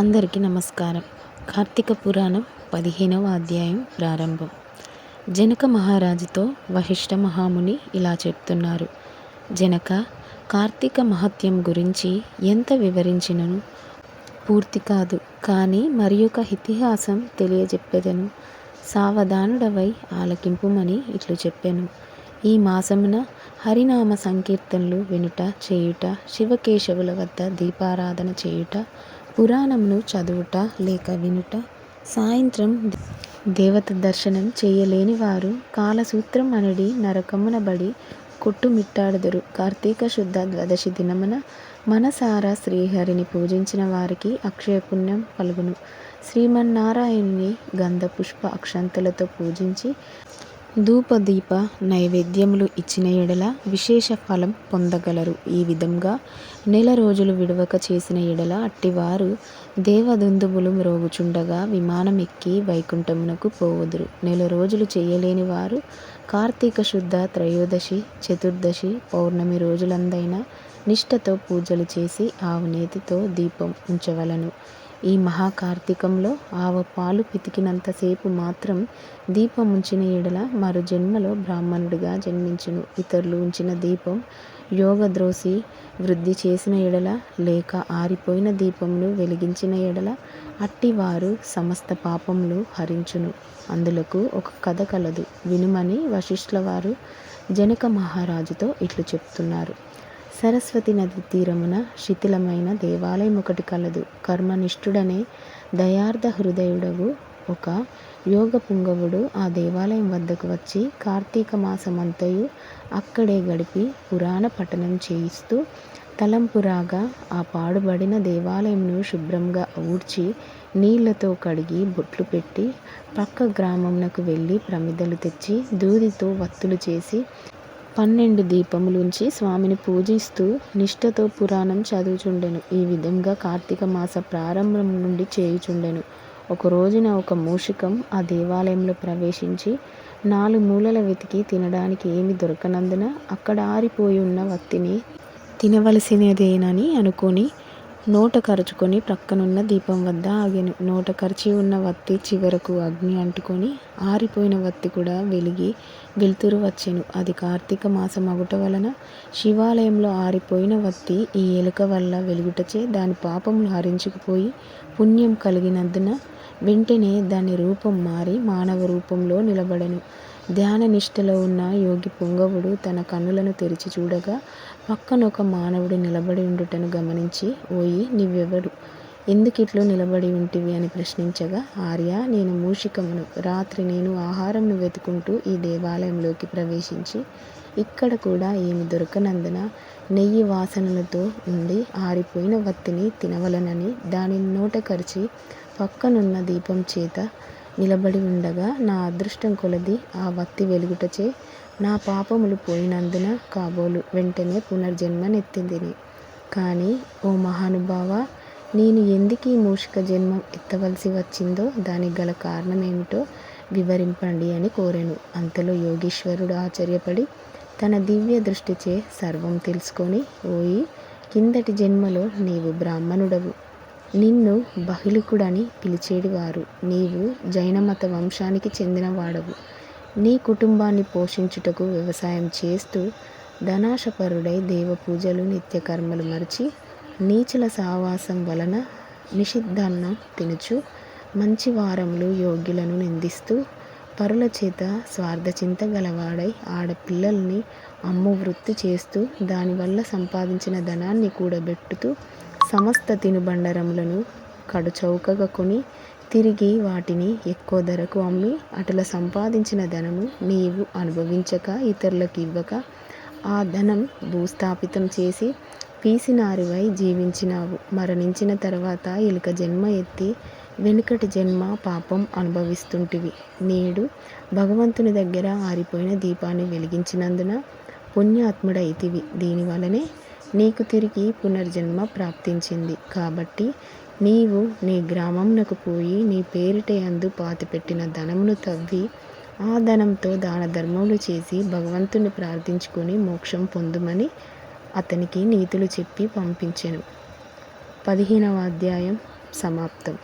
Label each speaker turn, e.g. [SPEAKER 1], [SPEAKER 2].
[SPEAKER 1] అందరికీ నమస్కారం. కార్తీక పురాణం పదిహేనవ అధ్యాయం ప్రారంభం. జనక మహారాజుతో వశిష్ఠ మహాముని ఇలా చెప్తున్నారు. జనక కార్తీక మహత్యం గురించి ఎంత వివరించినను? పూర్తి కాదు కానీ మరి ఒక ఇతిహాసం తెలియజెప్పెదను. సావధానుడవై ఆలకింపుమని ఇట్లు చెప్పాను. ఈ మాసమున హరినామ సంకీర్తనలు వినుట చేయుట శివకేశవుల వద్ద దీపారాధన చేయుట పురాణమును చదువుట లేక వినుట సాయంత్రం దేవత దర్శనం చేయలేని వారు కాలసూత్రం అనడి నరకమునబడి కొట్టుమిట్టాడుదురు. కార్తీక శుద్ధ ద్వాదశి దినమున మనసారా శ్రీహరిని పూజించిన వారికి అక్షయపుణ్యం కలుగును. శ్రీమన్నారాయణుని గంధ పుష్ప అక్షంతలతో పూజించి ధూపదీప నైవేద్యములు ఇచ్చిన ఎడల విశేష ఫలం పొందగలరు. ఈ విధంగా నెల రోజులు విడవక చేసిన ఎడల అట్టివారు దేవదుందుబులు మ్రోగుచుండగా విమానం ఎక్కి వైకుంఠమునకు పోవుదురు. నెల రోజులు చేయలేని వారు కార్తీక శుద్ధ త్రయోదశి చతుర్దశి పౌర్ణమి రోజులందైన నిష్ఠతో పూజలు చేసి ఆవు నేతితో దీపం ఉంచవలను. ఈ మహాకార్తీకంలో ఆవు పాలు పితికినంతసేపు మాత్రం దీపం ఉంచిన ఎడల మరు జన్మలో బ్రాహ్మణుడిగా జన్మించును. ఇతరులు ఉంచిన దీపం యోగద్రోసి వృద్ధి చేసిన ఎడల లేక ఆరిపోయిన దీపమును వెలిగించిన ఎడల అట్టివారు సమస్త పాపములు హరించును. అందులకు ఒక కథ కలదు. వినుమని వశిష్ఠుల వారు జనక మహారాజుతో ఇట్లు చెప్తున్నారు. సరస్వతి నది తీరమున శిథిలమైన దేవాలయం ఒకటి కలదు. కర్మనిష్ఠుడనే దయార్థ హృదయుడవు ఒక యోగ పుంగవుడు ఆ దేవాలయం వద్దకు వచ్చి కార్తీక మాసమంతయు అక్కడే గడిపి పురాణ పఠనం చేయిస్తూ తలంపురాగా ఆ పాడుబడిన దేవాలయంను శుభ్రంగా ఊడ్చి నీళ్ళతో కడిగి బొట్లు పెట్టి పక్క గ్రామంనకు వెళ్ళి ప్రమిదలు తెచ్చి దూదితో వత్తులు చేసి పన్నెండు దీపములుంచి స్వామిని పూజిస్తూ నిష్ఠతో పురాణం చదువుచుండెను. ఈ విధంగా కార్తీక మాస ప్రారంభం నుండి చేయుచుండెను. ఒక రోజున ఒక మూషికం ఆ దేవాలయంలో ప్రవేశించి నాలుగు మూలల వెతికి తినడానికి ఏమి దొరకనందున అక్కడ ఆరిపోయి ఉన్న వత్తిని తినవలసినదేనని అనుకొని నోట కరుచుకొని ప్రక్కనున్న దీపం వద్ద ఆగాను. నోట కరిచి ఉన్న వత్తి చివరకు అగ్ని అంటుకొని ఆరిపోయిన వత్తి కూడా వెలిగి వెలుతురు వచ్చెను. అది కార్తీక మాసం అగుట వలన శివాలయంలో ఆరిపోయిన వత్తి ఈ ఎలుక వల్ల వెలుగుటచే దాని పాపములు హరించుకుపోయి పుణ్యం కలిగినందున వెంటనే దాని రూపం మారి మానవ రూపంలో నిలబడను. ధ్యాన నిష్ఠలో ఉన్న యోగి పుంగవుడు తన కన్నులను తెరిచి చూడగా పక్కన ఒక మానవుడు నిలబడి ఉండుటను గమనించి ఓయి నీవెవడు ఎందుకిట్లు నిలబడి ఉంటివి? అని ప్రశ్నించగా ఆర్య నేను మూషికమును. రాత్రి నేను ఆహారంను వెతుకుంటూ ఈ దేవాలయంలోకి ప్రవేశించి ఇక్కడ కూడా ఏమి దొరకనందున నెయ్యి వాసనలతో ఉండి ఆరిపోయిన వత్తిని తినవలనని దానిని నోట కరిచి పక్కనున్న దీపం చేత నిలబడి ఉండగా నా అదృష్టం కొలది ఆ వత్తి వెలుగుటచే నా పాపములు పోయినందున కాబోలు వెంటనే పునర్జన్మనెత్తిందిని. కానీ ఓ మహానుభావ నేను ఎందుకు మూషిక జన్మం ఎత్తవలసి వచ్చిందో దానికి గల కారణమేమిటో వివరింపండి అని కోరాను. అంతలో యోగీశ్వరుడు ఆశ్చర్యపడి తన దివ్య దృష్టిచే సర్వం తెలుసుకొని ఓయి కిందటి జన్మలో నీవు బ్రాహ్మణుడవు. నిన్ను బహిలికుడని పిలిచేడివారు నీవు జైనమత వంశానికి చెందినవాడవు. నీ కుటుంబాన్ని పోషించుటకు వ్యవసాయం చేస్తూ ధనాశపరుడై దేవ పూజలు నిత్యకర్మలు మరిచి నీచుల సావాసం వలన నిషిద్ధాన్నం తినుచు మంచి వారములు యోగ్యులను నిందిస్తూ పరుల చేత స్వార్థచింత గలవాడై ఆడపిల్లల్ని అమ్ము వృత్తి చేస్తూ దానివల్ల సంపాదించిన ధనాన్ని కూడబెట్టుతూ సమస్త తినుబండరములను కడుచౌకగా కొని తిరిగి వాటిని ఎక్కువ ధరకు అమ్మి అటుల సంపాదించిన ధనము నీవు అనుభవించక ఇతరులకు ఇవ్వక ఆ ధనం భూస్థాపితం చేసి పీసినారివై జీవించినావు. మరణించిన తర్వాత ఇలుక జన్మ ఎత్తి వెనుకటి జన్మ పాపం అనుభవిస్తుంటివి. నేడు భగవంతుని దగ్గర ఆరిపోయిన దీపాన్ని వెలిగించినందున పుణ్యాత్ముడైతివి. దీనివలనే నీకు తిరిగి పునర్జన్మ ప్రాప్తించింది. కాబట్టి నీవు నీ గ్రామంనకు పోయి నీ పేరిట అందు పాతిపెట్టిన ధనమును తవ్వి ఆ ధనంతో దాన ధర్మములు చేసి భగవంతుని ప్రార్థించుకొని మోక్షం పొందుమని అతనికి నీతులు చెప్పి పంపించెను. పదిహేనవ అధ్యాయం సమాప్తం.